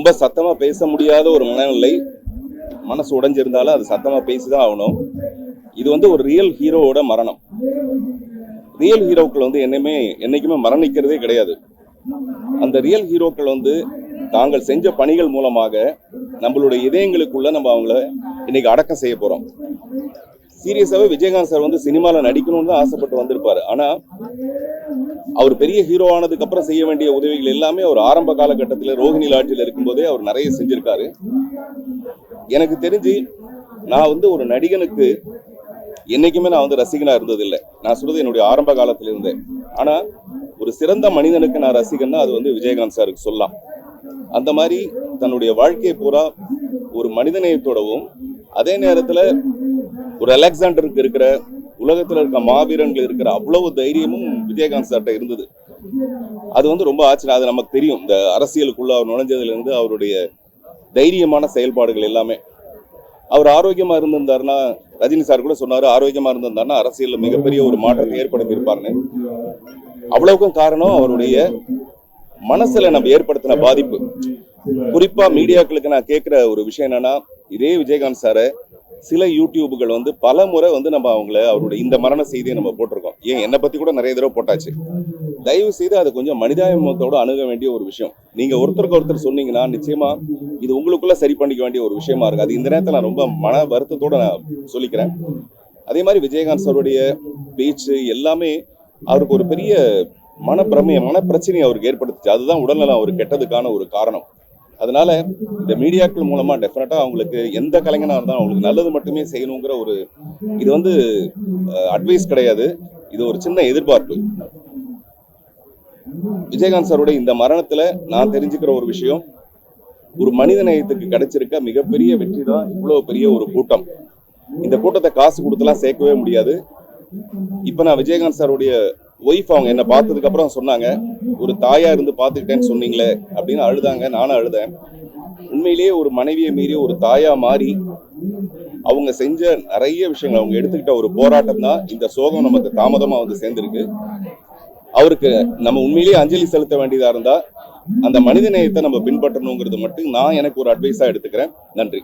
ரொம்ப சத்தமா பேச முடியாத ஒரு மனநிலை மனசு உடைஞ்சிருந்தாலும் அது சத்தமா பேசிதான் ஆகணும். இது வந்து ஒரு ரியல் ஹீரோவோட மரணம். ரியல் ஹீரோக்கள் வந்து என்னையுமே என்னைக்குமே மரணிக்கிறதே கிடையாது. அந்த ரியல் ஹீரோக்கள் வந்து தாங்கள் செஞ்ச பணிகள் மூலமாக நம்மளுடைய இதயங்களுக்குள்ள நம்ம அவங்கள இன்னைக்கு அடக்கம் செய்ய போறோம். சீரியஸாவே விஜயகாந்த் சார் வந்து சினிமால நடிக்கணும்னு தான் ஆசைப்பட்டு வந்திருப்பாரு. ஆனா அவர் பெரிய ஹீரோ ஆனதுக்கு அப்புறம் செய்ய வேண்டிய உதவிகள் எல்லாமே அவர் ஆரம்ப காலகட்டத்தில் ரோஹிணி லாட்ஜில் இருக்கும்போதே அவர் நிறைய செஞ்சிருக்காரு. எனக்கு தெரிஞ்சு நான் வந்து ஒரு நடிகனுக்கு என்னைக்குமே நான் வந்து ரசிகனா இருந்ததில்லை. நான் சொல்றது என்னுடைய ஆரம்ப காலத்தில் இருந்தேன் ஆனா ஒரு சிறந்த மனிதனுக்கு நான் ரசிகன்னா அது வந்து விஜயகாந்த் சாருக்கு சொல்லலாம். அந்த மாதிரி தன்னுடைய வாழ்க்கையை பூரா ஒரு மனிதநேயத்தோடவும் அதே நேரத்துல ஒரு அலெக்சாண்டருக்கு இருக்கிற உலகத்துல இருக்க மாவீரன்கள் இருக்கிற அவ்வளவு தைரியமும் விஜயகாந்த் சார்ட்ட இருந்தது. அது வந்து ரொம்ப ஆச்சரியம். அது நமக்கு தெரியும். இந்த அரசியலுக்குள்ள அவர் நுழைஞ்சதுல இருந்து அவருடைய தைரியமான செயல்பாடுகள் எல்லாமே. அவர் ஆரோக்கியமா இருந்திருந்தாருன்னா ரஜினி சார் கூட சொன்னாரு ஆரோக்கியமா இருந்திருந்தாருன்னா அரசியல்ல மிகப்பெரிய ஒரு மாற்றத்தை ஏற்படுத்தி இருப்பாருன்னு அவ்வளவுக்கும் காரணம் அவருடைய மனசுல நம்ம ஏற்படுத்தின பாதிப்பு. குறிப்பா மீடியாக்களுக்கு நான் கேட்கிற ஒரு விஷயம் என்னன்னா இதே விஜயகாந்த் சாரை சில யூடியூபுகள் வந்து பல முறை வந்து நம்ம அவங்கள அவருடைய இந்த மரண செய்தியை நம்ம போட்டிருக்கோம். ஏன்? என்னை பத்தி கூட நிறைய தடவை போட்டாச்சு. தயவு செய்து அது கொஞ்சம் மனிதாபிமத்தோடு அணுக வேண்டிய ஒரு விஷயம். நீங்க ஒருத்தருக்கு ஒருத்தர் சொன்னீங்கன்னா நிச்சயமா இது உங்களுக்குள்ள சரி பண்ணிக்க வேண்டிய ஒரு விஷயமா இருக்கு. அது இந்த நேரத்தில் நான் ரொம்ப மன வருத்தத்தோட நான் சொல்லிக்கிறேன். அதே மாதிரி விஜயகாந்த் சாருடைய பேச்சு எல்லாமே அவருக்கு ஒரு பெரிய மனப்பிரமைய மனப்பிரச்சனையை அவருக்கு ஏற்படுத்துச்சு. அதுதான் உடல்நலம் அவர் கெட்டதுக்கான ஒரு காரணம். அதனால இந்த மீடியாக்கள் மூலமா டெஃபினட்டா அவங்களுக்கு எந்த கலைஞனா இருந்தாலும் அவங்களுக்கு நல்லது மட்டுமே செய்யணுங்கிற ஒரு இது வந்து அட்வைஸ் கிடையாது. இது ஒரு சின்ன எதிர்பார்ப்பு. விஜயகாந்த் சாருடைய இந்த மரணத்துல நான் தெரிஞ்சுக்கிற ஒரு விஷயம் ஒரு மனித நேயத்துக்கு கிடைச்சிருக்க மிகப்பெரிய வெற்றி தான் இவ்வளவு பெரிய ஒரு கூட்டம். இந்த கூட்டத்தை காசு கொடுத்துலாம் சேர்க்கவே முடியாது. இப்ப நான் விஜயகாந்த் சாருடைய ஒய்ஃப் அவங்க என்ன பார்த்ததுக்கு அப்புறம் சொன்னாங்க ஒரு தாயா இருந்து பார்த்துக்கிட்டேன்னு சொன்னீங்களே அப்படின்னு அழுதாங்க நானும் அழுதேன். உண்மையிலேயே ஒரு மனைவியை மீறி ஒரு தாயா மாறி அவங்க செஞ்ச நிறைய விஷயங்கள் அவங்க எடுத்துக்கிட்ட ஒரு போராட்டம் தான் இந்த சோகம் நமக்கு தாமதமா வந்து சேர்ந்துருக்கு. அவருக்கு நம்ம உண்மையிலேயே அஞ்சலி செலுத்த வேண்டியதா இருந்தா அந்த மனித நேயத்தை நம்ம பின்பற்றணுங்கிறது மட்டும் நான் எனக்கு ஒரு அட்வைஸா எடுத்துக்கிறேன். நன்றி.